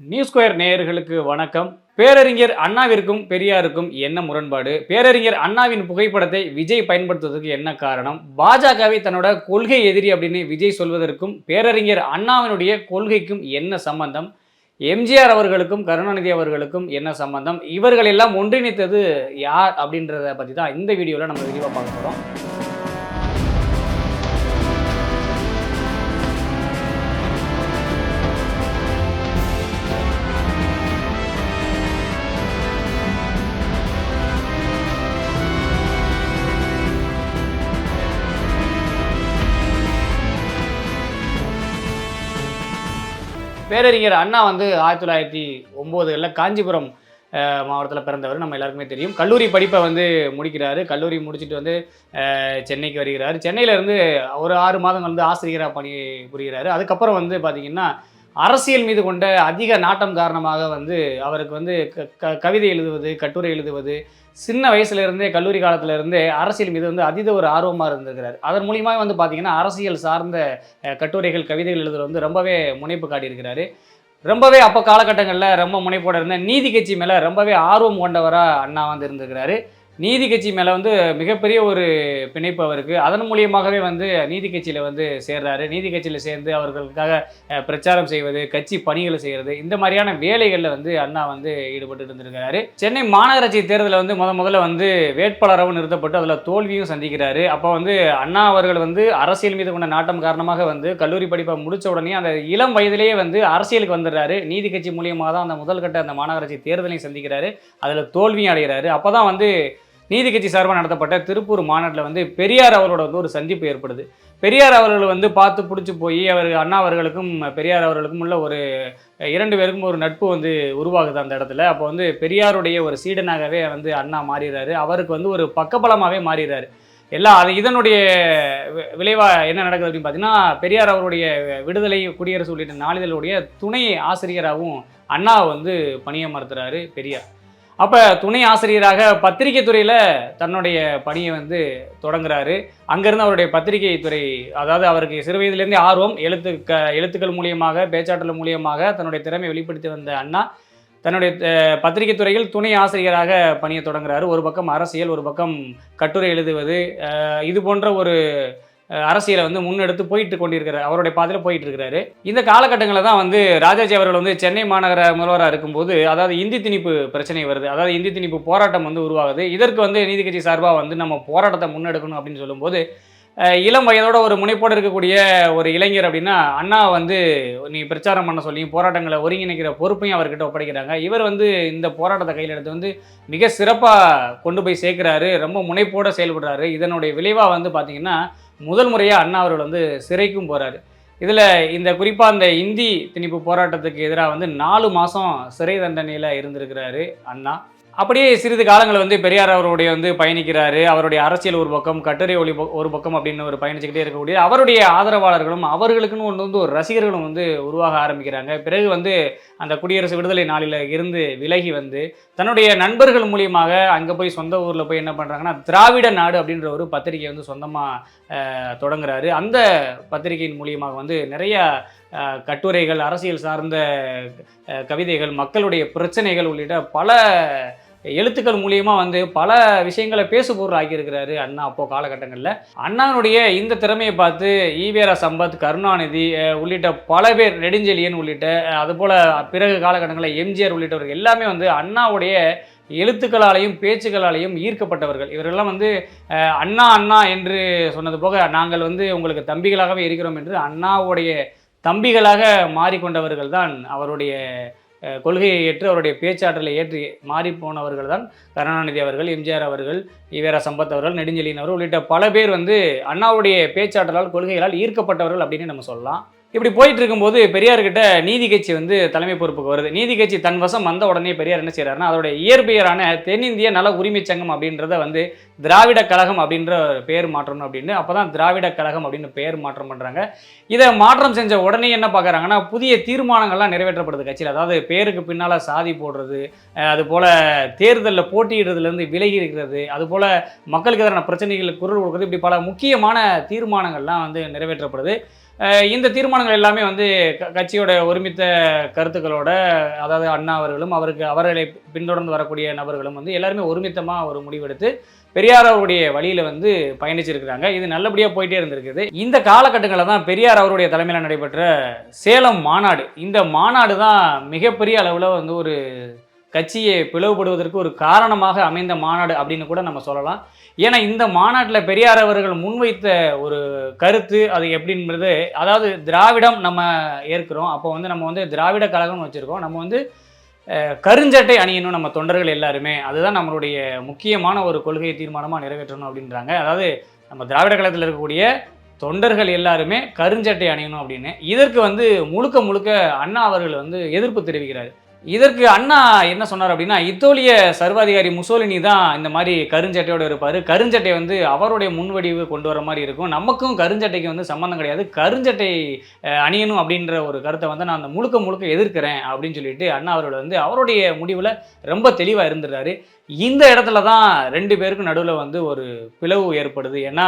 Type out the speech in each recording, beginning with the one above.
News square நேயர்களுக்கு வணக்கம். பேரறிஞர் அண்ணாவிற்கும் பெரியாருக்கும் என்ன முரண்பாடு? பேரறிஞர் அண்ணாவின் புகைப்படத்தை விஜய் பயன்படுத்துவதற்கு என்ன காரணம்? பாஜகவை தன்னோட கொள்கை எதிரி அப்படின்னு விஜய் சொல்வதற்கும் பேரறிஞர் அண்ணாவினுடைய கொள்கைக்கும் என்ன சம்பந்தம்? எம்ஜிஆர் அவர்களுக்கும் கருணாநிதி அவர்களுக்கும் என்ன சம்பந்தம்? இவர்கள் எல்லாம் ஒன்றிணைத்தது யார் அப்படின்றத பற்றி தான் இந்த வீடியோவில் நம்ம விரிவாக பார்க்க போகிறோம் பேரறிஞர் அண்ணா வந்து ஆயிரத்தி தொள்ளாயிரத்தி ஒம்போதுகளில் காஞ்சிபுரம் மாவட்டத்தில் பிறந்தவர். நம்ம எல்லாருக்குமே தெரியும். கல்லூரி படிப்பை வந்து முடிக்கிறாரு. கல்லூரி முடிச்சுட்டு வந்து சென்னைக்கு வருகிறார். சென்னையிலேருந்து ஒரு ஆறு மாதம் வந்து ஆசிரியராக பணி புரிகிறாரு. அதுக்கப்புறம் வந்து பார்த்திங்கன்னா அரசியல் மீது கொண்ட அதிக நாட்டம் காரணமாக வந்து அவருக்கு வந்து க- க- கவிதை எழுதுவது கட்டுரை எழுதுவது சின்ன வயசுலேருந்தே கல்லூரி காலத்திலேருந்தே அரசியல் மீது வந்து அதீத ஒரு ஆர்வமாக இருந்திருக்கிறார். அதன் மூலியமாக வந்து பார்த்தீங்கன்னா அரசியல் சார்ந்த கட்டுரைகள் கவிதைகள் எழுதுறது வந்து ரொம்பவே முனைப்பு காட்டியிருக்கிறாரு. ரொம்பவே அப்போ காலகட்டங்களில் ரொம்ப முனைப்போட இருந்த நீதி கட்சி மேலே ரொம்பவே ஆர்வம் கொண்டவராக அண்ணா வந்து இருந்திருக்கிறாரு. நீதி கட்சி மேலே வந்து மிகப்பெரிய ஒரு பிணைப்பு அவருக்கு. அதன் மூலியமாகவே வந்து நீதி கட்சியில் வந்து சேர்றாரு. நீதி கட்சியில் சேர்ந்து அவர்களுக்காக பிரச்சாரம் செய்வது கட்சி பணிகளை செய்கிறது இந்த மாதிரியான வேலைகளில் வந்து அண்ணா வந்து ஈடுபட்டு இருந்திருக்கிறாரு. சென்னை மாநகராட்சி தேர்தலில் வந்து முத முதல்ல வந்து வேட்பாளராகவும் நிறுத்தப்பட்டு அதில் தோல்வியும் சந்திக்கிறாரு. அப்போ வந்து அண்ணா அவர்கள் வந்து அரசியல் மீது கொண்ட நாட்டம் காரணமாக வந்து கல்லூரி படிப்பை முடித்த உடனே அந்த இளம் வயதிலேயே வந்து அரசியலுக்கு வந்துடுறாரு. நீதி கட்சி மூலியமாக தான் அந்த முதல் கட்ட அந்த மாநகராட்சி தேர்தலையும் சந்திக்கிறாரு. அதில் தோல்வியும் அடைகிறாரு. அப்போ தான் வந்து நீதி கட்சி சார்பாக நடத்தப்பட்ட திருப்பூர் மாநாட்டில் வந்து பெரியார் அவரோட வந்து ஒரு சந்திப்பு ஏற்படுது. பெரியார் அவர்கள் வந்து பார்த்து பிடிச்சி போய் அவர் அண்ணா அவர்களுக்கும் பெரியார் அவர்களுக்கும் உள்ள ஒரு இரண்டு பேருக்கும் ஒரு நட்பு வந்து உருவாகுது அந்த இடத்துல. அப்போ வந்து பெரியாருடைய ஒரு சீடனாகவே வந்து அண்ணா மாறிடுறாரு. அவருக்கு வந்து ஒரு பக்கபலமாகவே மாறிடுறாரு. எல்லாம் அது இதனுடைய விளைவாக என்ன நடக்குது அப்படின்னு பார்த்தீங்கன்னா பெரியார் அவருடைய விடுதலை குடியரசு உள்ளிட்ட நாளிதழுடைய துணை ஆசிரியராகவும் அண்ணா வந்து பணியமர்த்துறாரு பெரியார். அப்போ துணை ஆசிரியராக பத்திரிகை துறையில் தன்னுடைய பணியை வந்து தொடங்குறாரு. அங்கேருந்து அவருடைய பத்திரிகை துறை அதாவது அவருக்கு சிறு வயதிலேருந்தே ஆர்வம் எழுத்து க எழுத்துக்கள் மூலியமாக பேச்சாற்றல் மூலியமாக தன்னுடைய திறமை வெளிப்படுத்தி வந்த அண்ணா தன்னுடைய பத்திரிகை துறையில் துணை ஆசிரியராக பணியை தொடங்குறாரு. ஒரு பக்கம் அரசியல் ஒரு பக்கம் கட்டுரை எழுதுவது இது போன்ற ஒரு அரசியலை வந்து முன்னெடுத்து போயிட்டு கொண்டிருக்கிறார் அவருடைய பாதையில் போயிட்டு இருக்கிறாரு இந்த காலகட்டங்களில் தான் வந்து ராஜாஜி அவர்கள் வந்து சென்னை மாநகர முதல்வராக இருக்கும்போது அதாவது இந்தி திணிப்பு பிரச்சனை வருது. அதாவது இந்தி திணிப்பு போராட்டம் வந்து உருவாகுது. இதற்கு வந்து நீதி கட்சி சார்பாக வந்து நம்ம போராட்டத்தை முன்னெடுக்கணும் அப்படின்னு சொல்லும்போது இளம் வயதோட ஒரு முனைப்போடு இருக்கக்கூடிய ஒரு இளைஞர் அப்படின்னா அண்ணா வந்து நீ பிரச்சாரம் பண்ண சொல்லியும் போராட்டங்களை ஒருங்கிணைக்கிற பொறுப்பையும் அவர்கிட்ட ஒப்படைக்கிறாங்க. இவர் வந்து இந்த போராட்டத்தை கையில் எடுத்து வந்து மிக சிறப்பாக கொண்டு போய் சேர்க்கிறாரு. ரொம்ப முனைப்போடு செயல்படுறாரு. இதனுடைய விளைவாக வந்து பார்த்திங்கன்னா முதல் முறையாக அண்ணா அவர்கள் வந்து சிறைக்கும் போகிறாரு இதில் இந்த குறிப்பாக அந்த இந்தி திணிப்பு போராட்டத்துக்கு எதிராக வந்து நாலு மாதம் சிறை தண்டனையில் இருந்திருக்கிறாரு அண்ணா. அப்படியே சிறிது காலங்கள் வந்து பெரியார் அவருடைய வந்து பயணிக்கிறாரு. அவருடைய அரசியல் ஒரு பக்கம் கட்டுரை ஒளி ஒரு பக்கம் அப்படின்னு ஒரு பயணிச்சுக்கிட்டே இருக்கக்கூடிய அவருடைய ஆதரவாளர்களும் அவர்களுக்குன்னு ஒன்று வந்து ஒரு ரசிகர்களும் வந்து உருவாக ஆரம்பிக்கிறாங்க. பிறகு வந்து அந்த குடியரசு விடுதலை நாளில் இருந்து விலகி வந்து தன்னுடைய நண்பர்கள் மூலியமாக அங்கே போய் சொந்த ஊரில் போய் என்ன பண்ணுறாங்கன்னா திராவிட நாடு அப்படின்ற ஒரு பத்திரிகை வந்து சொந்தமாக தொடங்குறாரு. அந்த பத்திரிகையின் மூலியமாக வந்து நிறைய கட்டுரைகள் அரசியல் சார்ந்த கவிதைகள் மக்களுடைய பிரச்சனைகள் உள்ளிட்ட பல எழுத்துக்கள் மூலியமாக வந்து பல விஷயங்களை பேசுபொருள் ஆக்கியிருக்கிறாரு அண்ணா அப்போது காலகட்டங்களில். அண்ணானுடைய இந்த திறமையை பார்த்து ஈவேரா சம்பத் கருணாநிதி உள்ளிட்ட பல பேர் நெடுஞ்செழியன் உள்ளிட்ட அதுபோல் பிறகு காலகட்டங்களில் எம்ஜிஆர் உள்ளிட்டவர்கள் எல்லாமே வந்து அண்ணாவுடைய எழுத்துக்களாலையும் பேச்சுக்களாலையும் ஈர்க்கப்பட்டவர்கள். இவரெல்லாம் வந்து அண்ணா அண்ணா என்று சொன்னது போக நாங்கள் வந்து உங்களுக்கு தம்பிகளாகவே இருக்கிறோம் என்று அண்ணாவுடைய தம்பிகளாக மாறிக்கொண்டவர்கள் தான் அவருடைய கொள்கையை ஏற்று அவருடைய பேச்சாற்றலை ஏற்றி மாறி போனவர்கள் தான் கருணாநிதி அவர்கள் எம்ஜிஆர் அவர்கள் ஈவேரா சம்பத் அவர்கள் நெடுஞ்செழியன் அவர்கள் உள்ளிட்ட பல பேர் வந்து அண்ணாவுடைய பேச்சாற்றலால் கொள்கைகளால் ஈர்க்கப்பட்டவர்கள் அப்படின்னு நம்ம சொல்லலாம். இப்படி போயிட்டு இருக்கும்போது பெரியார்கிட்ட நீதி கட்சி வந்து தலைமை பொறுப்புக்கு வருது. நீதி கட்சி தன் வசம் வந்த உடனே பெரியார் என்ன செய்கிறாருன்னா அதோட இயற்பெயரான தென்னிந்திய நல உரிமைச் சங்கம் அப்படின்றத வந்து திராவிட கழகம் அப்படின்ற பெயர் மாற்றணும் அப்படின்னு. அப்பதான் திராவிட கழகம் அப்படின்னு பெயர் மாற்றம் பண்ணுறாங்க இதை மாற்றம் செஞ்ச உடனே என்ன பார்க்குறாங்கன்னா புதிய தீர்மானங்கள்லாம் நிறைவேற்றப்படுது கட்சியில். அதாவது பேருக்கு பின்னால் சாதி போடுறது அதுபோல் அது போல் தேர்தலில் போட்டியிடுறதுலேருந்து விலகி இருக்கிறது அதுபோல் மக்களுக்கு எதிரான பிரச்சனைகளுக்கு குரல் கொடுக்குறது இப்படி பல முக்கியமான தீர்மானங்கள்லாம் வந்து நிறைவேற்றப்படுது. இந்த தீர்மானங்கள் எல்லாமே வந்து க- கட்சியோட ஒருமித்த கருத்துக்களோட அதாவது அண்ணா அவர்களும் அவருக்கு அவர்களை பின்தொடர்ந்து வரக்கூடிய நபர்களும் வந்து எல்லாருமே ஒருமித்தமாக ஒரு முடிவெடுத்து பெரியார் அவருடைய வழியில் வந்து பயணிச்சிருக்கிறாங்க. இது நல்லபடியாக போயிட்டே இருந்திருக்குது. இந்த காலகட்டங்களில் தான் பெரியார் அவருடைய தலைமையில் நடைபெற்ற சேலம் மாநாடு. இந்த மாநாடு தான் மிகப்பெரிய அளவில் வந்து ஒரு கட்சியை பிளவுபடுவதற்கு ஒரு காரணமாக அமைந்த மாநாடு அப்படின்னு கூட நம்ம சொல்லலாம். ஏன்னா இந்த மாநாட்டில் பெரியார் அவர்கள் முன்வைத்த ஒரு கருத்து அது எப்படின்றது அதாவது திராவிடம் நம்ம ஏற்கிறோம். அப்போ வந்து நம்ம வந்து திராவிட கழகம்னு வச்சுருக்கோம். நம்ம வந்து கருஞ்சட்டை அணியணும் நம்ம தொண்டர்கள் எல்லாருமே. அதுதான் நம்மளுடைய முக்கியமான ஒரு கொள்கையை தீர்மானமாக நிறைவேற்றணும் அப்படின்றாங்க. அதாவது நம்ம திராவிட கழகத்தில் இருக்கக்கூடிய தொண்டர்கள் எல்லாருமே கருஞ்சட்டை அணியணும் அப்படின்னு. இதற்கு வந்து முழுக்க முழுக்க அண்ணா அவர்கள் வந்து எதிர்ப்பு தெரிவிக்கிறார். இதற்கு அண்ணா என்ன சொன்னார் அப்படின்னா இத்தோலிய சர்வாதிகாரி முசோலினி தான் இந்த மாதிரி கருஞ்சட்டையோட இருப்பார். கருஞ்சட்டை வந்து அவருடைய முன்வடிவு கொண்டு வர மாதிரி இருக்கும். நமக்கும் கருஞ்சட்டைக்கு வந்து சம்மந்தம் கிடையாது. கருஞ்சட்டை அணியணும் அப்படின்ற ஒரு கருத்தை வந்து நான் அந்த முழுக்க முழுக்க எதிர்க்கிறேன் அப்படின்னு சொல்லிட்டு அண்ணா அவர்கள் வந்து அவருடைய முடிவில் ரொம்ப தெளிவாக இருந்துடுறாரு. இந்த இடத்துல தான் ரெண்டு பேருக்கும் நடுவில் வந்து ஒரு பிளவு ஏற்படுது. ஏன்னா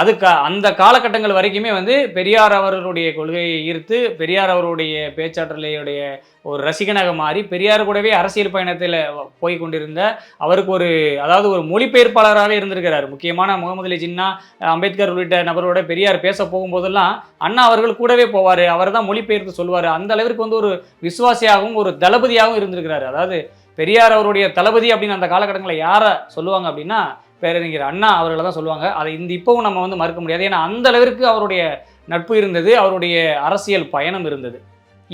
அதுக்கு அந்த காலகட்டங்கள் வரைக்குமே வந்து பெரியார் அவர்களுடைய கொள்கையை ஈர்த்து பெரியார் அவருடைய பேச்சாற்றலையுடைய ஒரு ரசிகனாக மாறி பெரியார் கூடவே அரசியல் பயணத்தில் போய் கொண்டிருந்த அவருக்கு ஒரு அதாவது ஒரு மொழிபெயர்ப்பாளராகவே இருந்திருக்கிறார். முக்கியமான முகமது அலி ஜின்னா அம்பேத்கர் உள்ளிட்ட நபரோட பெரியார் பேச போகும்போதெல்லாம் அண்ணா அவர்கள் கூடவே போவார். அவர் தான் மொழிபெயர்த்து சொல்லுவார். அந்த அளவிற்கு வந்து ஒரு விசுவாசியாகவும் ஒரு தளபதியாகவும் இருந்திருக்கிறார். அதாவது பெரியார் அவருடைய தளபதி அப்படின்னு அந்த காலகட்டங்களில் யாரை சொல்லுவாங்க அப்படின்னா பேரறிஞர் அண்ணா அவர்களை தான் சொல்லுவாங்க. அதை இந்த இப்போவும் நம்ம வந்து மறுக்க முடியாது. ஏன்னா அந்த அளவிற்கு அவருடைய நட்பு இருந்தது அவருடைய அரசியல் பயணம் இருந்தது.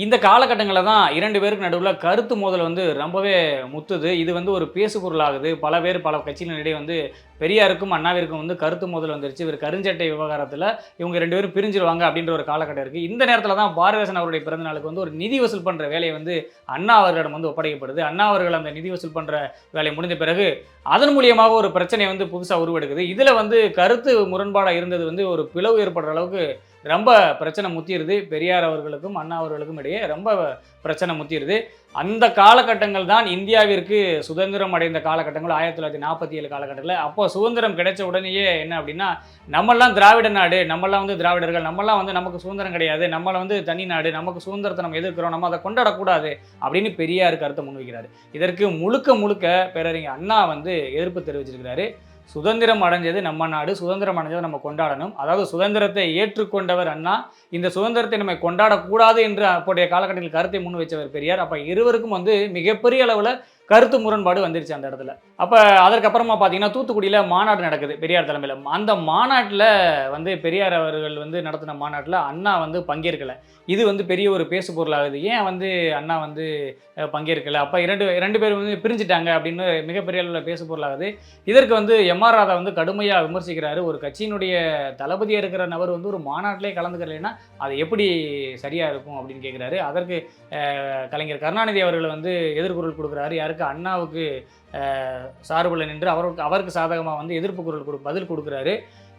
இந்த காலகட்டங்களில் தான் இரண்டு பேருக்கு நடுவில் கருத்து மோதல் வந்து ரொம்பவே முத்துது. இது வந்து ஒரு பேசு பொருளாகுது பல பேர் பல கட்சிகளிடையே வந்து பெரியாருக்கும் அண்ணாவிற்கும் வந்து கருத்து மோதல் வந்துருச்சு. இவர் கருஞ்சட்டை விவகாரத்தில் இவங்க ரெண்டு பேரும் பிரிஞ்சிருவாங்க அப்படின்ற ஒரு காலகட்டம் இருக்குது இந்த நேரத்தில் தான் பாரதிதாசன் அவருடைய பிறந்த நாளுக்கு வந்து ஒரு நிதி வசூல் பண்ணுற வேலையை வந்து அண்ணா அவர்களிடம் வந்து ஒப்படைக்கப்படுது. அண்ணா அவர்கள் அந்த நிதி வசூல் பண்ணுற வேலை முடிந்த பிறகு அதன் மூலியமாக ஒரு பிரச்சனை வந்து புதுசாக உருவெடுக்குது. இதில் வந்து கருத்து முரண்பாடாக இருந்தது வந்து ஒரு பிளவு ஏற்படுற அளவுக்கு ரொம்ப பிரச்சனை முத்திருது பெரியார் அவர்களுக்கும் அண்ணா அவர்களுக்கும் இடையே ரொம்ப பிரச்சனை முத்திருது. அந்த காலகட்டங்கள் தான் இந்தியாவிற்கு சுதந்திரம் அடைந்த காலகட்டங்கள் ஆயிரத்தி தொள்ளாயிரத்தி நாற்பத்தி ஏழு காலகட்டத்தில். அப்போ சுதந்திரம் கிடைச்ச உடனேயே என்ன அப்படின்னா நம்மெல்லாம் திராவிட நாடு நம்மெல்லாம் வந்து திராவிடர்கள் நம்மெல்லாம் வந்து நமக்கு சுதந்திரம் கிடையாது நம்மளை வந்து தனி நாடு நமக்கு சுதந்திரத்தை நம்ம எதிர்க்கிறோம் நம்ம அதை கொண்டாடக்கூடாது அப்படின்னு பெரியார் கருத்தை முன்வைக்கிறாரு. இதற்கு முழுக்க முழுக்க பேரறிஞர் அண்ணா வந்து எதிர்ப்பு தெரிவிச்சிருக்கிறாரு. சுதந்திரம் அடைஞ்சது நம்ம நாடு சுதந்திரம் அடைஞ்சதை நம்ம கொண்டாடணும். அதாவது சுதந்திரத்தை ஏற்றுக்கொண்டவர் அண்ணா. இந்த சுதந்திரத்தை நம்ம கொண்டாடக்கூடாது என்று அப்போடைய காலகட்டத்தில் கருத்தை முன் வச்சவர் பெரியார். அப்போ இருவருக்கும் வந்து மிகப்பெரிய அளவில் கருத்து முரண்பாடு வந்துருச்சு அந்த இடத்துல. அப்போ அதற்கப்புறமா பார்த்தீங்கன்னா தூத்துக்குடியில் மாநாடு நடக்குது பெரியார் தலைமையில். அந்த மாநாட்டில் வந்து பெரியார் அவர்கள் வந்து நடத்தின மாநாட்டில் அண்ணா வந்து பங்கேற்கலை. இது வந்து பெரிய ஒரு பேசு பொருளாகுது. ஏன் வந்து அண்ணா வந்து பங்கேற்கலை? அப்போ இரண்டு ரெண்டு பேரும் வந்து பிரிஞ்சுட்டாங்க அப்படின்னு மிகப்பெரிய அளவில் பேசு பொருளாகுது. இதற்கு வந்து எம்ஆர் ராதா வந்து கடுமையாக விமர்சிக்கிறாரு. ஒரு கட்சியினுடைய தளபதியாக இருக்கிற நபர் வந்து ஒரு மாநாட்டிலே கலந்துக்கலைன்னா அது எப்படி சரியாக இருக்கும் அப்படின்னு கேட்குறாரு அதற்கு கலைஞர் கருணாநிதி அவர்கள் வந்து எதிர்குரல் கொடுக்குறாரு. யாருக்கு அண்ணாவுக்கு சார்புள்ள சார்பில் நின்று அவருக்கு அவருக்கு சாதகமாக வந்து எதிர்ப்பு குரல் கொடு பதில் கொடுக்குறாரு.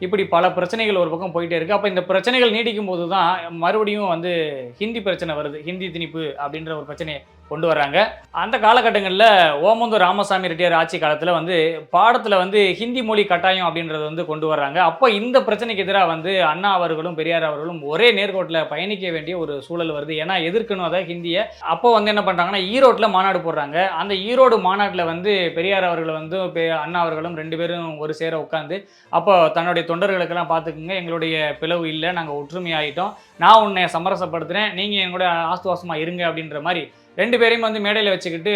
இப்படி பல பிரச்சனைகள் ஒரு பக்கம் போயிட்டே இருக்கு. அப்போ இந்த பிரச்சனைகள் நீடிக்கும் போது தான் மறுபடியும் வந்து ஹிந்தி பிரச்சனை வருது. ஹிந்தி திணிப்பு அப்படின்ற ஒரு பிரச்சனையை கொண்டு வர்றாங்க. அந்த காலகட்டங்களில் ஓமந்தூர் ராமசாமி ரெட்டியார் ஆட்சி காலத்தில் வந்து பாடத்தில் வந்து ஹிந்தி மொழி கட்டாயம் அப்படின்றத வந்து கொண்டு வர்றாங்க. அப்போ இந்த பிரச்சனைக்கு எதிராக வந்து அண்ணா அவர்களும் பெரியார் அவர்களும் ஒரே நேர்கோட்டில் பயணிக்க வேண்டிய ஒரு சூழல் வருது. ஏன்னா எதிர்க்கணும் அதை ஹிந்தியை. அப்போ வந்து என்ன பண்ணுறாங்கன்னா ஈரோட்டில் மாநாடு போடுறாங்க. அந்த ஈரோடு மாநாட்டில் வந்து பெரியார் அவர்கள் வந்து பெ- அண்ணா அவர்களும் ரெண்டு பேரும் ஒரு சேர உட்காந்து அப்போ தன்னுடைய தொண்டர்களுக்கெல்லாம் பார்த்துக்குங்க எங்களுடைய பிளவு இல்லை நாங்கள் ஒற்றுமை ஆகிட்டோம் நான் உன்னை சமரசப்படுத்துகிறேன் நீங்கள் எங்களுடைய ஆஸ்துவாசமாக இருங்க அப்படின்ற மாதிரி ரெண்டு பேரையும் வந்து மேடையில் வச்சுக்கிட்டு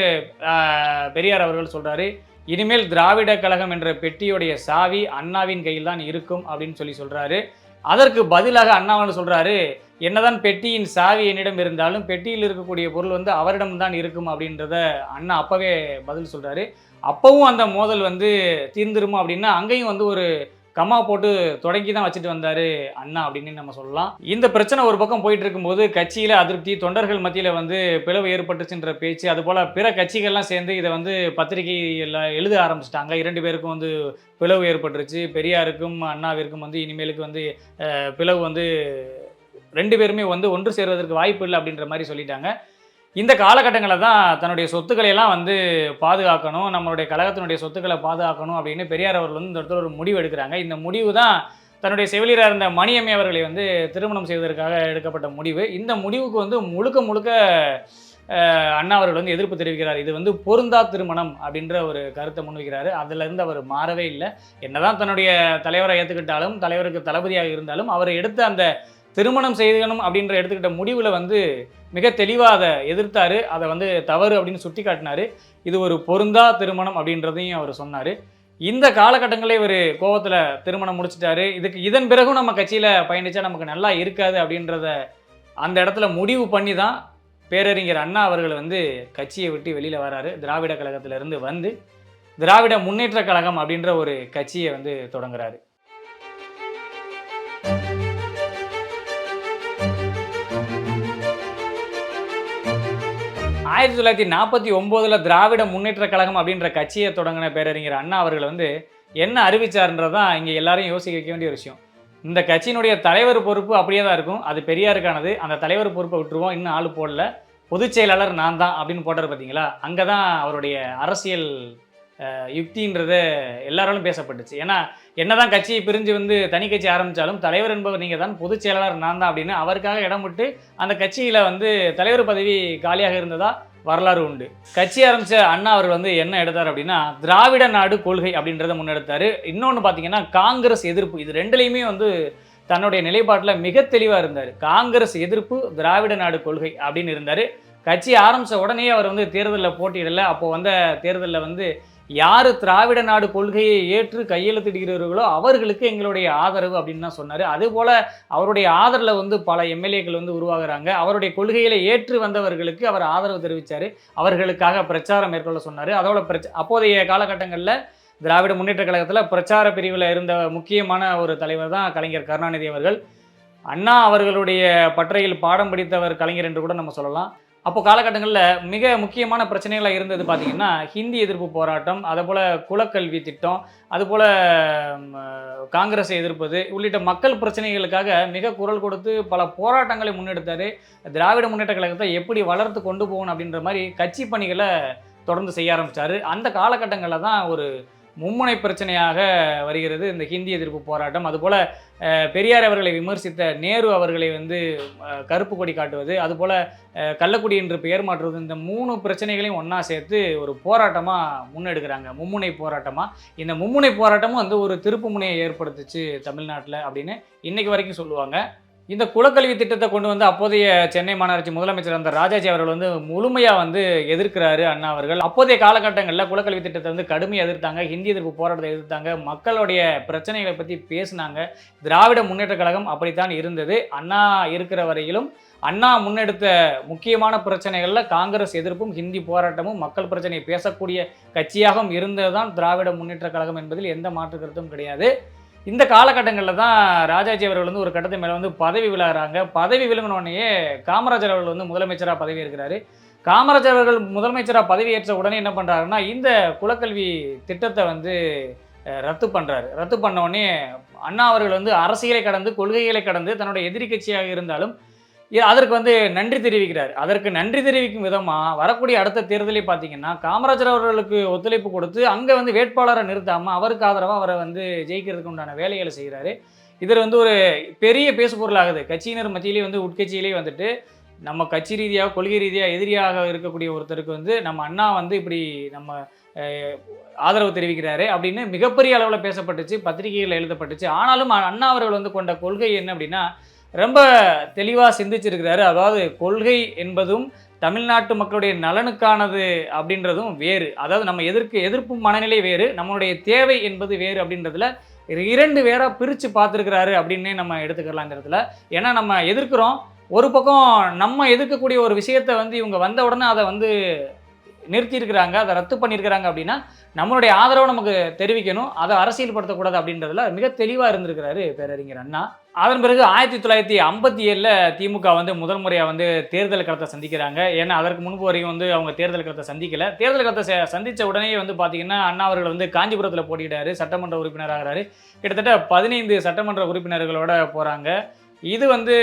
பெரியார் அவர்கள் சொல்கிறாரு இனிமேல் திராவிட கழகம் என்ற பெட்டியுடைய சாவி அண்ணாவின் கையில் தான் இருக்கும் அப்படின்னு சொல்லி சொல்கிறாரு அதற்கு பதிலாக அண்ணாவன் சொல்கிறாரு என்னதான் பெட்டியின் சாவி என்னிடம் இருந்தாலும் பெட்டியில் இருக்கக்கூடிய பொருள் வந்து அவரிடம்தான் இருக்கும் அப்படின்றத அண்ணா அப்போவே பதில் சொல்கிறாரு அப்போவும் அந்த மோதல் வந்து தீர்ந்துருமா அப்படின்னா அங்கேயும் வந்து ஒரு கம்மா போட்டு தொடங்கி தான் வச்சுட்டு வந்தார் அண்ணா அப்படின்னு நம்ம சொல்லலாம். இந்த பிரச்சனை ஒரு பக்கம் போயிட்டு இருக்கும்போது கட்சியில் அதிருப்தி தொண்டர்கள் மத்தியில் வந்து பிளவு ஏற்பட்டுச்சுன்ற பேச்சு அதுபோல் பிற கட்சிகள்லாம் சேர்ந்து இதை வந்து பத்திரிகையில் எழுத ஆரம்பிச்சிட்டாங்க. இரண்டு பேருக்கும் வந்து பிளவு ஏற்பட்டுருச்சு. பெரியாருக்கும் அண்ணாவிற்கும் வந்து இனிமேலுக்கு வந்து பிளவு வந்து ரெண்டு பேருமே வந்து ஒன்று சேர்வதற்கு வாய்ப்பு இல்லை அப்படின்ற மாதிரி சொல்லிட்டாங்க. இந்த காலகட்டங்களில் தான் தன்னுடைய சொத்துக்களை எல்லாம் வந்து பாதுகாக்கணும் நம்மளுடைய கழகத்தினுடைய சொத்துக்களை பாதுகாக்கணும் அப்படின்னு பெரியார் அவர்கள் வந்து இந்த இடத்துல ஒரு முடிவு எடுக்கிறாங்க. இந்த முடிவு தான் தன்னுடைய செவிலியராக இருந்த மணியம்மை அவர்களை வந்து திருமணம் செய்வதற்காக எடுக்கப்பட்ட முடிவு. இந்த முடிவுக்கு வந்து முழுக்க முழுக்க அண்ணா அவர்கள் வந்து எதிர்ப்பு தெரிவிக்கிறார். இது வந்து பொருந்தா திருமணம் அப்படின்ற ஒரு கருத்தை முன்வைக்கிறாரு. அதுலேருந்து அவர் மாறவே இல்லை. என்னதான் தன்னுடைய தலைவரை ஏற்றுக்கிட்டாலும் தலைவருக்கு தளபதியாக இருந்தாலும் அவர் எடுத்த அந்த திருமணம் செய்யணும் அப்படின்ற எடுத்துக்கிட்ட முடிவில் வந்து மிக தெளிவாக அதை எதிர்த்தார். அதை வந்து தவறு அப்படின்னு சுட்டி காட்டினாரு இது ஒரு பொருந்தா திருமணம் அப்படின்றதையும் அவர் சொன்னார். இந்த காலகட்டங்களே இவர் கோவத்தில் திருமணம் முடிச்சிட்டாரு. இதுக்கு இதன் பிறகும் நம்ம கட்சியில் பயணிச்சா நமக்கு நல்லா இருக்காது அப்படின்றத அந்த இடத்துல முடிவு பண்ணி தான் பேரறிஞர் அண்ணா அவர்கள் வந்து கட்சியை விட்டு வெளியில் வராரு. திராவிட கழகத்திலிருந்து வந்து திராவிட முன்னேற்ற கழகம் அப்படின்ற ஒரு கட்சியை வந்து தொடங்குறாரு. ஆயிரத்தி தொள்ளாயிரத்தி நாற்பத்தி ஒம்போதில் திராவிட முன்னேற்ற கழகம் அப்படின்ற கட்சியை தொடங்கின பேரறிஞர் அண்ணா அவர்கள் வந்து என்ன அறிவிச்சார்ன்றது தான் இங்கே எல்லாரும் யோசிக்க வைக்க வேண்டிய விஷயம். இந்த கட்சியினுடைய தலைவர் பொறுப்பு அப்படியே தான் இருக்கும். அது பெரியாருக்கானது. அந்த தலைவர் பொறுப்பை விட்டுருவோம். இன்னும் ஆள் போடல. பொதுச் செயலாளர் நான் தான் அப்படின்னு போட்டார் பார்த்தீங்களா அங்கே தான் அவருடைய அரசியல் அஹ், யுக்தின்றது எல்லாராலும் பேசப்பட்டுச்சு. ஏன்னா என்னதான் கட்சியை பிரிஞ்சு வந்து தனி கட்சி ஆரம்பித்தாலும் தலைவர் என்பவர் நீங்கள் தான் பொதுச் செயலாளர் நான் தான் அப்படின்னு அவருக்காக இடம் விட்டு அந்த கட்சியில் வந்து தலைவர் பதவி காலியாக இருந்ததா வரலாறு உண்டு. கட்சி ஆரம்பித்த அண்ணா அவர்கள் வந்து என்ன எடுத்தார் அப்படின்னா திராவிட நாடு கொள்கை அப்படின்றத முன்னெடுத்தார். இன்னொன்று பார்த்தீங்கன்னா காங்கிரஸ் எதிர்ப்பு. இது ரெண்டுலேயுமே வந்து தன்னுடைய நிலைப்பாட்டில் மிக தெளிவாக இருந்தார். காங்கிரஸ் எதிர்ப்பு திராவிட நாடு கொள்கை அப்படின்னு இருந்தார். கட்சி ஆரம்பித்த உடனே அவர் வந்து தேர்தலில் போட்டியிடலை. அப்போ வந்த தேர்தலில் வந்து யார் திராவிட நாடு கொள்கையை ஏற்று கையெழுத்திடுகிறீர்களோ அவர்களுக்கு எங்களுடைய ஆதரவு அப்படின்னு தான் சொன்னார். அதுபோல் அவருடைய ஆதரவில் வந்து பல எம்எல்ஏக்கள் வந்து உருவாகுறாங்க. அவருடைய கொள்கைகளை ஏற்று வந்தவர்களுக்கு அவர் ஆதரவு தெரிவித்தார் அவர்களுக்காக பிரச்சாரம் மேற்கொள்ள சொன்னார். அதோட பிரச்ச அப்போதைய காலகட்டங்களில் திராவிட முன்னேற்ற கழகத்தில் பிரச்சார பிரிவில் இருந்த முக்கியமான ஒரு தலைவர் தான் கலைஞர் கருணாநிதி அவர்கள். அண்ணா அவர்களுடைய பற்றையில் பாடம் படித்தவர் கலைஞர் என்று கூட நம்ம சொல்லலாம். அப்போ காலகட்டங்களில் மிக முக்கியமான பிரச்சனைகளாக இருந்தது பார்த்திங்கன்னா ஹிந்தி எதிர்ப்பு போராட்டம் அதுபோல் குலக்கல்வி திட்டம் அதுபோல் காங்கிரஸை எதிர்ப்பது உள்ளிட்ட மக்கள் பிரச்சனைகளுக்காக மிக குரல் கொடுத்து பல போராட்டங்களை முன்னெடுத்தார். திராவிட முன்னேற்ற கழகத்தை எப்படி வளர்த்து கொண்டு போகணும் அப்படின்ற மாதிரி கட்சி பணிகளை தொடர்ந்து செய்ய ஆரம்பித்தார் அந்த காலகட்டங்களில் தான் ஒரு மும்முனை பிரச்சனையாக வருகிறது இந்த ஹிந்தி எதிர்ப்பு போராட்டம். அதுபோல் பெரியார் அவர்களை விமர்சித்த நேரு அவர்களை வந்து கருப்பு கொடி காட்டுவது அதுபோல் கள்ளக்குடி என்று பெயர் மாற்றுவது இந்த மூணு பிரச்சனைகளையும் ஒன்றா சேர்த்து ஒரு போராட்டமாக முன்னெடுக்கிறாங்க. மும்முனை போராட்டமாக இந்த மும்முனை போராட்டமும் வந்து ஒரு திருப்பு முனையை ஏற்படுத்துச்சு தமிழ்நாட்டில் அப்படின்னு இன்றைக்கு வரைக்கும் சொல்லுவாங்க. இந்த குலக்கல்வி திட்டத்தை கொண்டு வந்து அப்போதைய சென்னை மாநகராட்சி முதலமைச்சர் அந்த ராஜாஜி அவர்கள் வந்து முழுமையாக வந்து எதிர்க்கிறாரு அண்ணா அவர்கள். அப்போதைய காலகட்டங்களில் குலக்கல்வி திட்டத்தை வந்து கடுமையாக எதிர்த்தாங்க. ஹிந்தி எதிர்ப்பு போராட்டத்தை எதிர்த்தாங்க. மக்களுடைய பிரச்சனைகளை பற்றி பேசினாங்க. திராவிட முன்னேற்ற கழகம் அப்படித்தான் இருந்தது. அண்ணா இருக்கிற வரையிலும் அண்ணா முன்னெடுத்த முக்கியமான பிரச்சனைகளில் காங்கிரஸ் எதிர்ப்பும் ஹிந்தி போராட்டமும் மக்கள் பிரச்சனையை பேசக்கூடிய கட்சியாகவும் இருந்ததுதான் திராவிட முன்னேற்ற கழகம் என்பதில் எந்த மாற்று கருத்தும் கிடையாது. இந்த காலகட்டங்களில் தான் ராஜாஜி அவர்கள் வந்து ஒரு கட்டத்தை மேலே வந்து பதவி விழாகிறாங்க பதவி விலகின காமராஜர் அவர்கள் வந்து முதலமைச்சராக பதவி இருக்கிறாரு காமராஜர் அவர்கள் முதலமைச்சராக பதவி ஏற்ற உடனே என்ன பண்ணுறாருன்னா இந்த குலக்கல்வி திட்டத்தை வந்து ரத்து பண்ணுறாரு ரத்து பண்ண உடனே அண்ணா அவர்கள் வந்து அரசியலை கடந்து கொள்கைகளை கடந்து தன்னுடைய எதிர்கட்சியாக இருந்தாலும் அதற்கு வந்து நன்றி தெரிவிக்கிறார். அதற்கு நன்றி தெரிவிக்கும் விதமாக வரக்கூடிய அடுத்த தேர்தலே பார்த்தீங்கன்னா காமராஜர் அவர்களுக்கு ஒத்துழைப்பு கொடுத்து அங்கே வந்து வேட்பாளரை நிறுத்தாமல் அவருக்கு ஆதரவாக அவரை வந்து ஜெயிக்கிறதுக்கு உண்டான வேலைகளை செய்கிறாரு இதில் வந்து ஒரு பெரிய பேசுபொருளாகுது கட்சியினர் மத்தியிலே வந்து உட்கட்சியிலே வந்துட்டு நம்ம கட்சி ரீதியாக கொள்கை ரீதியாக எதிரியாக இருக்கக்கூடிய ஒருத்தருக்கு வந்து நம்ம அண்ணா வந்து இப்படி நம்ம ஆதரவு தெரிவிக்கிறாரு அப்படின்னு மிகப்பெரிய அளவில் பேசப்பட்டுச்சு பத்திரிகைகளில் எழுதப்பட்டுச்சு. ஆனாலும் அண்ணா அவர்கள் வந்து கொண்ட கொள்கை என்ன அப்படின்னா ரொம்ப தெளிவாக சிந்திச்சிருக்கிறாரு. அதாவது கொள்கை என்பதும் தமிழ்நாட்டு மக்களுடைய நலனுக்கானது அப்படின்றதும் வேறு. அதாவது நம்ம எதிர்க்கு எதிர்ப்பு மனநிலை வேறு நம்மளுடைய தேவை என்பது வேறு அப்படின்றதுல இரண்டு வேறாக பிரித்து பார்த்துருக்கிறாரு அப்படின்னே நம்ம எடுத்துக்கலாங்கிறதுல. ஏன்னா நம்ம எதிர்க்கிறோம். ஒரு பக்கம் நம்ம எதிர்க்கக்கூடிய ஒரு விஷயத்தை வந்து இவங்க வந்த உடனே அதை வந்து நிறுத்தியிருக்கிறாங்க அதை ரத்து பண்ணியிருக்கிறாங்க அப்படின்னா நம்மளுடைய ஆதரவை நமக்கு தெரிவிக்கணும். அதை அரசியல்படுத்தக்கூடாது அப்படின்றதுல மிக தெளிவாக இருந்திருக்கிறாரு பேரறிஞர் அண்ணா. அதன் பிறகு ஆயிரத்தி தொள்ளாயிரத்தி ஐம்பத்தி ஏழில் திமுக வந்து முதல் முறையாக வந்து தேர்தல் களத்தை சந்திக்கிறாங்க. ஏன்னா அதற்கு முன்பு வரையும் வந்து அவங்க தேர்தல் களத்தை சந்திக்கல. தேர்தல் களத்தை ச- உடனே வந்து பார்த்தீங்கன்னா அண்ணா அவர்கள் வந்து காஞ்சிபுரத்தில் போட்டியிட்டாரு சட்டமன்ற உறுப்பினராகிறாரு கிட்டத்தட்ட பதினைந்து சட்டமன்ற உறுப்பினர்களோட போகிறாங்க இது வந்து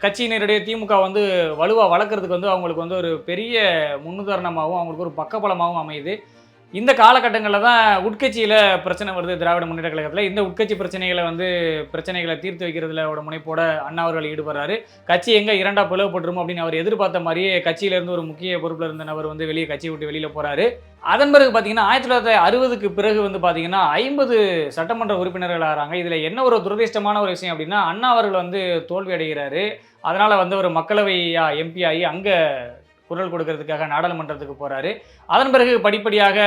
கட்சியினருடைய திமுக வந்து வலுவாக வளர்க்குறதுக்கு வந்து அவங்களுக்கு வந்து ஒரு பெரிய முன்னுதாரணமாகவும் அவங்களுக்கு ஒரு பக்கபலமாகவும் அமையுது. இந்த காலகட்டங்களில் தான் உட்கட்சியில் பிரச்சனை வருது திராவிட முன்னேற்ற கழகத்தில். இந்த உட்கட்சி பிரச்சனைகளை வந்து பிரச்சனைகளை தீர்த்து வைக்கிறதுல ஒரு முனைப்போட அண்ணா அவர்கள் ஈடுபடுறாரு. கட்சி எங்கே இரண்டா பிளவுபட்டுருமோ அப்படின்னு அவர் எதிர்பார்த்த மாதிரியே கட்சியிலேருந்து ஒரு முக்கிய பொறுப்பில் இருந்த நபர் வந்து வெளியே கட்சியை விட்டு வெளியில் போகிறாரு அதன் பிறகு பார்த்தீங்கன்னா ஆயிரத்தி தொள்ளாயிரத்தி அறுபதுக்கு பிறகு வந்து பார்த்தீங்கன்னா ஐம்பது சட்டமன்ற உறுப்பினர்கள் ஆகிறாங்க இதில் என்ன ஒரு துரதிருஷ்டமான ஒரு விஷயம் அப்படின்னா அண்ணா அவர்கள் வந்து தோல்வி அடைகிறாரு. அதனால் வந்து ஒரு மக்களவையா எம்பி ஆகி அங்கே குரல் கொடுக்கறதுக்காக நாடாளுமன்றத்துக்கு போகிறாரு அதன் பிறகு படிப்படியாக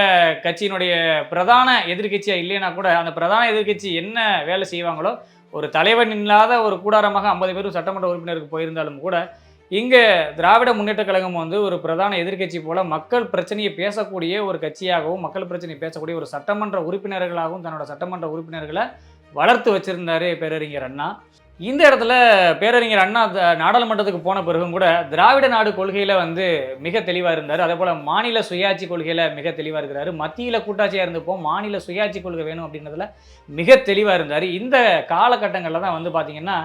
கட்சியினுடைய பிரதான எதிர்க்கட்சியாக இல்லைன்னா கூட அந்த பிரதான எதிர்க்கட்சி என்ன வேலை செய்வாங்களோ ஒரு தலைவன் இல்லாத ஒரு கூடாரமாக ஐம்பது பேரும் சட்டமன்ற உறுப்பினருக்கு போயிருந்தாலும் கூட இங்கே திராவிட முன்னேற்ற கழகம் வந்து ஒரு பிரதான எதிர்க்கட்சி போல மக்கள் பிரச்சனையை பேசக்கூடிய ஒரு கட்சியாகவும் மக்கள் பிரச்சனையை பேசக்கூடிய ஒரு சட்டமன்ற உறுப்பினர்களாகவும் தன்னோட சட்டமன்ற உறுப்பினர்களை வளர்த்து வச்சிருந்தாரு பேரறிஞர் அண்ணா. இந்த இடத்துல பேரறிஞர் அண்ணா நாடாளுமன்றத்துக்கு போன பிறகும் கூட திராவிட நாடு கொள்கையில் வந்து மிக தெளிவாக இருந்தார். அதே போல் மாநில சுயாட்சி கொள்கையில் மிக தெளிவாக இருக்கிறாரு. மத்தியில் கூட்டாட்சியாக இருந்தப்போ மாநில சுயாட்சி கொள்கை வேணும் அப்படின்றதுல மிக தெளிவாக இருந்தார். இந்த காலகட்டங்களில் தான் வந்து பார்த்தீங்கன்னா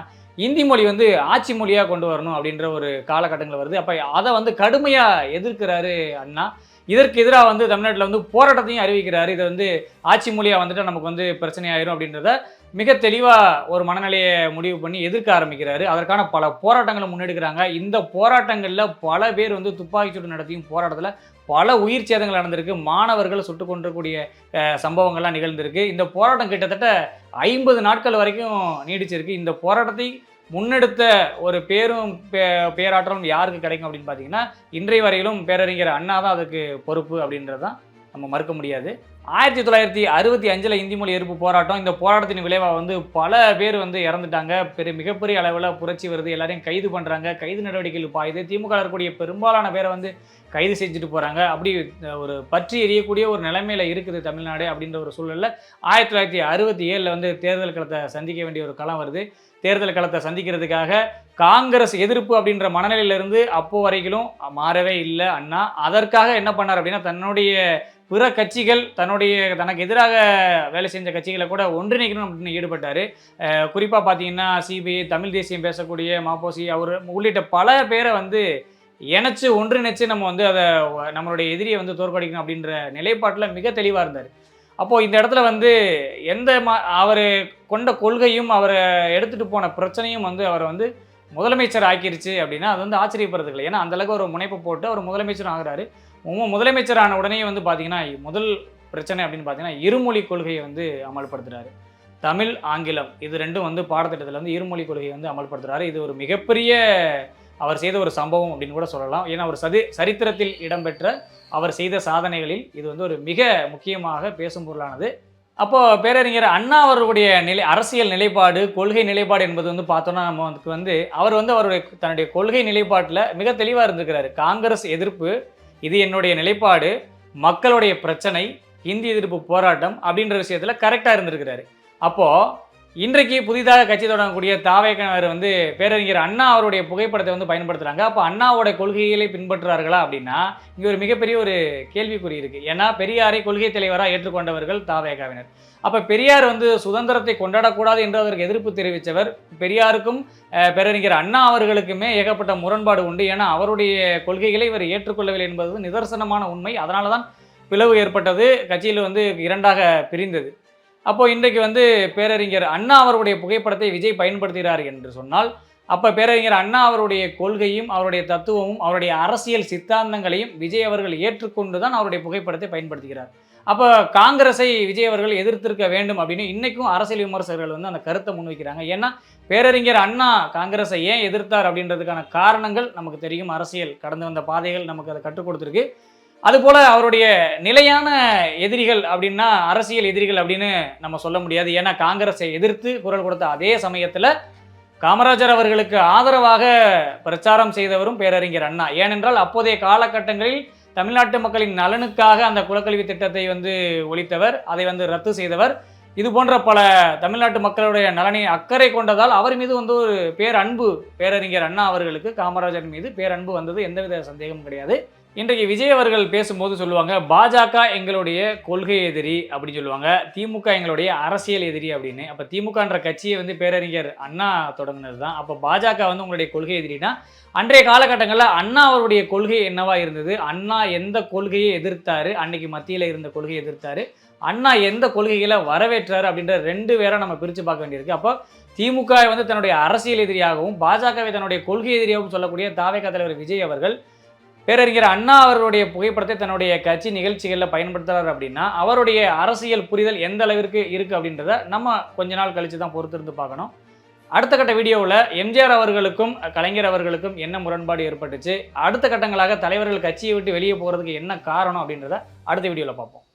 இந்தி மொழி வந்து ஆட்சி மொழியாக கொண்டு வரணும் அப்படின்ற ஒரு காலகட்டங்கள் வருது. அப்போ அதை வந்து கடுமையாக எதிர்க்கிறாரு அண்ணா. இதற்கு எதிராக வந்து தமிழ்நாட்டில் வந்து போராட்டத்தையும் அறிவிக்கிறார். இதை வந்து ஆட்சி மொழியாக வந்துட்டு நமக்கு வந்து பிரச்சனை ஆயிரும் அப்படின்றத மிக தெளிவாக ஒரு மனநிலையை முடிவு பண்ணி எதிர்க்க ஆரம்பிக்கிறாரு. அதற்கான பல போராட்டங்களை முன்னெடுக்கிறாங்க. இந்த போராட்டங்களில் பல பேர் வந்து துப்பாக்கிச்சூடு நடத்தியும் போராட்டத்தில் பல உயிர் சேதங்கள் நடந்திருக்கு. மாணவர்கள் சுட்டு கொண்டிருக்கூடிய சம்பவங்கள்லாம் நிகழ்ந்திருக்கு. இந்த போராட்டம் கிட்டத்தட்ட ஐம்பது நாட்கள் வரைக்கும் நீடிச்சிருக்கு. இந்த போராட்டத்தை முன்னெடுத்த ஒரு பேரும் பே- பேராற்றலும் யாருக்கு கிடைக்கும் அப்படின்னு பார்த்தீங்கன்னா இன்றைய வரையிலும் பேரறிஞர் அண்ணா தான் அதுக்கு பொறுப்பு அப்படின்றது தான் நம்ம மறுக்க முடியாது. ஆயிரத்தி தொள்ளாயிரத்தி அறுபத்தி அஞ்சில் இந்தி மொழி எதிர்ப்பு போராட்டம் இந்த போராட்டத்தின் விளைவாக வந்து பல பேர் வந்து இறந்துட்டாங்க. பெரிய மிகப்பெரிய அளவில் புரட்சி வருது எல்லாரையும் கைது பண்ணுறாங்க கைது நடவடிக்கைகள் பாயுது. திமுக இருக்கக்கூடிய பெரும்பாலான பேரை வந்து கைது செஞ்சுட்டு போகிறாங்க அப்படி ஒரு பற்றி எரியக்கூடிய ஒரு நிலைமையில் இருக்குது தமிழ்நாடு அப்படின்ற ஒரு சூழலில் ஆயிரத்தி தொள்ளாயிரத்தி அறுபத்தி ஏழில் வந்து தேர்தல் களத்தை சந்திக்க வேண்டிய ஒரு களம் வருது. தேர்தல் களத்தை சந்திக்கிறதுக்காக காங்கிரஸ் எதிர்ப்பு அப்படின்ற மனநிலையிலிருந்து அப்போ வரைக்கும் மாறவே இல்லை அண்ணா. அதற்காக என்ன பண்ணார் அப்படின்னா தன்னுடைய பிற கட்சிகள் தன்னுடைய தனக்கு எதிராக வேலை செஞ்ச கட்சிகளை கூட ஒன்றிணைக்கணும் அப்படின்னு ஈடுபட்டார். குறிப்பாக பார்த்தீங்கன்னா சிபிஐ தமிழ் தேசியம் பேசக்கூடிய மாப்போசி அவர் உள்ளிட்ட பல பேரை வந்து இணைச்சு ஒன்றிணைச்சு நம்ம வந்து அதை நம்மளுடைய எதிரியை வந்து தோற்கடிக்கணும் அப்படின்ற நிலைப்பாட்டில் மிக தெளிவாக இருந்தார். அப்போது இந்த இடத்துல வந்து எந்த மா அவர் கொண்ட கொள்கையும் அவரை எடுத்துகிட்டு போன பிரச்சனையும் வந்து அவரை வந்து முதலமைச்சர் ஆக்கிருச்சு அப்படின்னா அது வந்து ஆச்சரியப்படுறதுக்கு இல்லை. ஏன்னா அந்தளவுக்கு ஒரு முனைப்பு போட்டு அவர் முதலமைச்சர் ஆகிறாரு. முதலமைச்சரான முதலமைச்சர் ஆன உடனே வந்து பார்த்திங்கன்னா முதல் பிரச்சனை அப்படின்னு பார்த்தீங்கன்னா இருமொழி கொள்கையை வந்து அமல்படுத்துகிறாரு தமிழ் ஆங்கிலம் இது ரெண்டும் வந்து பாடத்திட்டத்தில் வந்து இருமொழி கொள்கையை வந்து அமல்படுத்துறாரு. இது ஒரு மிகப்பெரிய அவர் செய்த ஒரு சம்பவம் அப்படின்னு கூட சொல்லலாம். ஏன்னா அவர் சதி சரித்திரத்தில் இடம்பெற்ற அவர் செய்த சாதனைகளில் இது வந்து ஒரு மிக முக்கியமாக பேசும் பொருளானது. அப்போது பேரறிஞர் அண்ணா அவர்களுடைய நிலை அரசியல் நிலைப்பாடு கொள்கை நிலைப்பாடு என்பது வந்து பார்த்தோன்னா நம்ம அதுக்கு வந்து அவர் வந்து அவருடைய தன்னுடைய கொள்கை நிலைப்பாட்டில் மிக தெளிவாக இருந்திருக்கிறாரு. காங்கிரஸ் எதிர்ப்பு இது என்னுடைய நிலைப்பாடு மக்களுடைய பிரச்சனை இந்தி எதிர்ப்பு போராட்டம் அப்படின்ற விஷயத்தில் கரெக்டாக இருந்திருக்கிறாரு. அப்போது இன்றைக்கு புதிதாக கட்சி தொடங்கக்கூடிய தாவேக்கனர் வந்து பேரறிஞர் அண்ணா அவருடைய புகைப்படத்தை வந்து பயன்படுத்துகிறாங்க அப்போ அண்ணாவோட கொள்கைகளை பின்பற்றுறார்களா அப்படின்னா இங்கே ஒரு மிகப்பெரிய ஒரு கேள்விக்குறி இருக்குது ஏன்னா பெரியாரை கொள்கை தலைவராக ஏற்றுக்கொண்டவர்கள் தாவேகாவினர் அப்போ பெரியார் வந்து சுதந்திரத்தை கொண்டாடக்கூடாது என்று அதற்கு எதிர்ப்பு தெரிவித்தவர் பெரியாருக்கும் பேரறிஞர் அண்ணா அவர்களுக்குமே ஏகப்பட்ட முரண்பாடு உண்டு. ஏன்னா அவருடைய கொள்கைகளை இவர் ஏற்றுக்கொள்ளவில்லை என்பது நிதர்சனமான உண்மை. அதனால தான் பிளவு ஏற்பட்டது. கட்சியில் வந்து இரண்டாக பிரிந்தது. அப்போ இன்றைக்கு வந்து பேரறிஞர் அண்ணா அவருடைய புகைப்படத்தை விஜய் பயன்படுத்துகிறார் என்று சொன்னால் அப்போ பேரறிஞர் அண்ணா அவருடைய கொள்கையும் அவருடைய தத்துவமும் அவருடைய அரசியல் சித்தாந்தங்களையும் விஜய் அவர்கள் ஏற்றுக்கொண்டு தான் அவருடைய புகைப்படத்தை பயன்படுத்துகிறார். அப்போ காங்கிரஸை விஜய் அவர்கள் எதிர்த்திருக்க வேண்டும் அப்படின்னு இன்றைக்கும் அரசியல் விமர்சகர்கள் வந்து அந்த கருத்தை முன்வைக்கிறாங்க. ஏன்னா பேரறிஞர் அண்ணா காங்கிரஸை ஏன் எதிர்த்தார் அப்படின்றதுக்கான காரணங்கள் நமக்கு தெரியும். அரசியல் கடந்து வந்த பாதைகள் நமக்கு அதை கற்றுக் கொடுத்துருக்கு. அதுபோல் அவருடைய நிலையான எதிரிகள் அப்படின்னா அரசியல் எதிரிகள் அப்படின்னு நம்ம சொல்ல முடியாது. ஏன்னா காங்கிரஸை எதிர்த்து குரல் கொடுத்த அதே சமயத்தில் காமராஜர் அவர்களுக்கு ஆதரவாக பிரச்சாரம் செய்தவரும் பேரறிஞர் அண்ணா. ஏனென்றால் அப்போதைய காலகட்டங்களில் தமிழ்நாட்டு மக்களின் நலனுக்காக அந்த குலக்கல்வி திட்டத்தை வந்து ஒழித்தவர் அதை வந்து ரத்து செய்தவர். இது போன்ற பல தமிழ்நாட்டு மக்களுடைய நலனை அக்கறை கொண்டதால் அவர் மீது வந்து ஒரு பேரன்பு பேரறிஞர் அண்ணா அவர்களுக்கு காமராஜர் மீது பேரன்பு வந்தது. எந்தவித சந்தேகமும் கிடையாது. இன்றைக்கு விஜய் அவர்கள் பேசும்போது சொல்லுவாங்க பாஜக எங்களுடைய கொள்கை எதிரி அப்படின்னு சொல்லுவாங்க திமுக எங்களுடைய அரசியல் எதிரி அப்படின்னு. அப்போ திமுகன்ற கட்சியை வந்து பேரறிஞர் அண்ணா தொடங்கினது தான் அப்போ பாஜக வந்து உங்களுடைய கொள்கை எதிரினா அன்றைய காலகட்டங்களில் அண்ணா அவருடைய கொள்கை என்னவா இருந்தது? அண்ணா எந்த கொள்கையை எதிர்த்தாரு? அன்னைக்கு மத்தியில் இருந்த கொள்கையை எதிர்த்தாரு? அண்ணா எந்த கொள்கைகளை வரவேற்றாரு? அப்படின்ற ரெண்டு பேரை நம்ம பிரித்து பார்க்க வேண்டியிருக்கு. அப்போ திமுக வந்து தன்னுடைய அரசியல் எதிரியாகவும் பாஜகவை தன்னுடைய கொள்கை எதிரியாகவும் சொல்லக்கூடிய தாவேக தலைவர் விஜய் அவர்கள் பேரறிஞர் அண்ணா அவருடைய புகைப்படத்தை தன்னுடைய கட்சி நிகழ்ச்சிகளில் பயன்படுத்துகிறார் அப்படின்னா அவருடைய அரசியல் புரிதல் எந்த அளவிற்கு இருக்குது அப்படின்றத நம்ம கொஞ்ச நாள் கழித்து தான் பொறுத்திருந்து பார்க்கணும். அடுத்த கட்ட வீடியோவில் எம்ஜிஆர் அவர்களுக்கும் கலைஞர் அவர்களுக்கும் என்ன முரண்பாடு ஏற்பட்டுச்சு அடுத்த கட்டங்களாக தலைவர்கள் கட்சியை விட்டு வெளியே போகிறதுக்கு என்ன காரணம் அப்படின்றத அடுத்த வீடியோவில் பார்ப்போம்.